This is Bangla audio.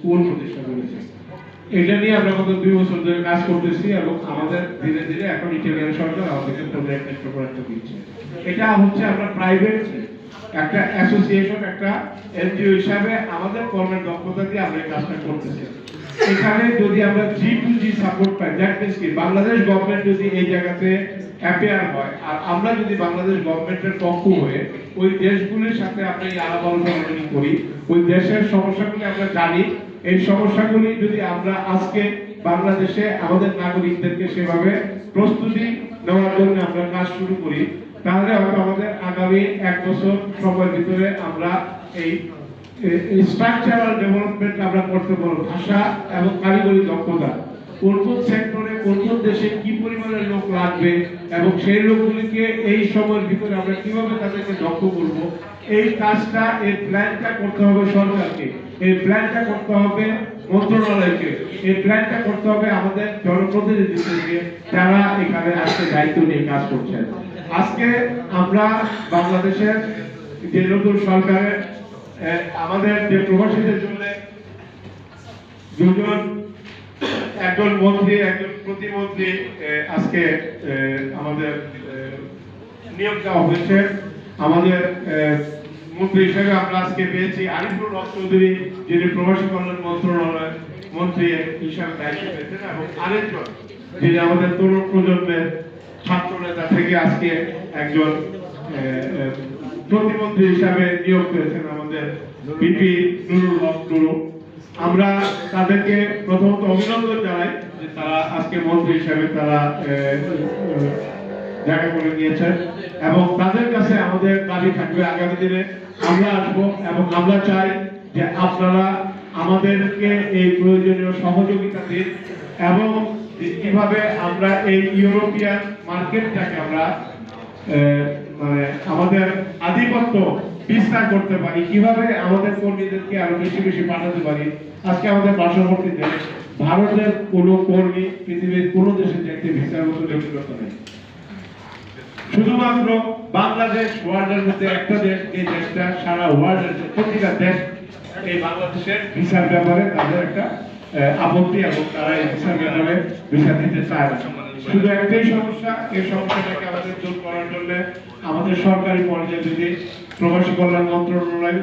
স্কুল প্রতিষ্ঠা করেছে এটা নিয়ে আমরা গত দুই বছর ধরে কাজ করতেছি এবং আমাদের ধীরে ধীরে এখন ইটালিয়ান সরকার আমাদেরকে প্রজেক্ট একটা করে একটা দিচ্ছে। এটা হচ্ছে আমরা প্রাইভেট একটা অ্যাসোসিয়েশন একটা এনজিও হিসাবে আমাদের কর্মের দক্ষতা দিয়ে আমরা এই কাজটা করতেছি। এখানে যদি আমরা জি টু জি সাপোর্ট পাই দ্যাট মিনস কি? বাংলাদেশ গভর্নমেন্ট যদি এই জায়গাতে অ্যাপেয়ার হয়, আর আমরা যদি বাংলাদেশ গভর্নমেন্টের পক্ষ হয়ে ওই দেশগুলির সাথে আমরা এই আলাপ আলোচনা করি, ওই দেশের সমস্যাগুলি আমরা জানি এই সমস্যাগুলি যদি আমরা আজকে বাংলাদেশে আমাদের নাগরিকদেরকে সেভাবে প্রস্তুতি নেওয়ার জন্য আমরা কাজ শুরু করি, তাহলে হয়তো আমাদের আগামী এক বছর সময়ের ভিতরে আমরা এই স্ট্রাকচারাল ডেভেলপমেন্ট আমরা করতে পারব। ভাষা এবং কারিগরি দক্ষতা। কোন কোন সেক্টরে কোন কোন দেশে কি পরিমাণের লোক লাগবে এবং সেই লোকগুলিকে এই সময়ের ভিতরে আমরা কীভাবে তাদেরকে দক্ষ করব? এই কাজটা, এই প্ল্যানটা করতে হবে সরকারকে। এই প্ল্যানটা করতে হবে মন্ত্রণালয়কে। এই প্ল্যানটা করতে হবে আমাদের জনপ্রতিনিধিদেরকে যারা এখানে আজকে দায়িত্ব নিয়ে কাজ করছেন। আজকে আমরা বাংলাদেশের যে নতুন সরকারের আমাদের যে প্রবাসীদের জন্য দুজন, একজন মন্ত্রী, একজন প্রতিমন্ত্রী আজকে আমাদের নিয়োগ দেওয়া হয়েছে। আমাদের মন্ত্রী হিসেবে আমরা আজকে পেয়েছি আরিফুল হক চৌধুরী, যিনি প্রবাসী কল্যাণ মন্ত্রণালয়ের মন্ত্রী হিসাবে দায়িত্ব পেয়েছেন, এবং আরেকজন যিনি আমাদের তরুণ প্রজন্মের ছাত্র নেতা থেকে আজকে একজন প্রতিমন্ত্রী হিসাবে নিয়োগ পেয়েছেন আমাদের বিপি নুরুল হক নুরু। আমরা তাদেরকে প্রথমত অভিনন্দন জানাই যে তারা আজকে মন্ত্রী হিসাবে তারা জায়গা করে নিয়েছেন এবং তাদের কাছে আমাদের দাবি থাকবে, আগামী দিনে আমরা আসব এবং আমরা চাই যে আপনারা আমাদেরকে এই প্রয়োজনীয় সহযোগিতা দিন এবং কীভাবে আমরা এই ইউরোপিয়ান মার্কেটটাকে আমরা মানে আমাদের আধিপত্য বিস্তার করতে পারি, কীভাবে আমাদের কর্মীদেরকে আরও বেশি বেশি পাঠাতে পারি। আজকে আমাদের পার্শ্ববর্তী দেশ, ভারতের কোনো কর্মী পৃথিবীর কোনো দেশে যেতে ভিসার মতো জটিলতা নেই। শুধুমাত্র বাংলাদেশ ওয়ার্ল্ডের মধ্যে একটা দেশ, এই দেশটা সারা ওয়ার্ল্ডের প্রতিটা দেশ এই বাংলাদেশের ভিসার ব্যাপারে তাদের একটা আপত্তি এবং তারা এই ভিসার ব্যাপারে ভিসা দিতে চায় না। শুধু একটাই সমস্যা, এই সমস্যাটাকে আমাদের দূর করার জন্য আমাদের সরকারি পর্যায়ে যদি প্রবাসী কল্যাণ মন্ত্রণালয়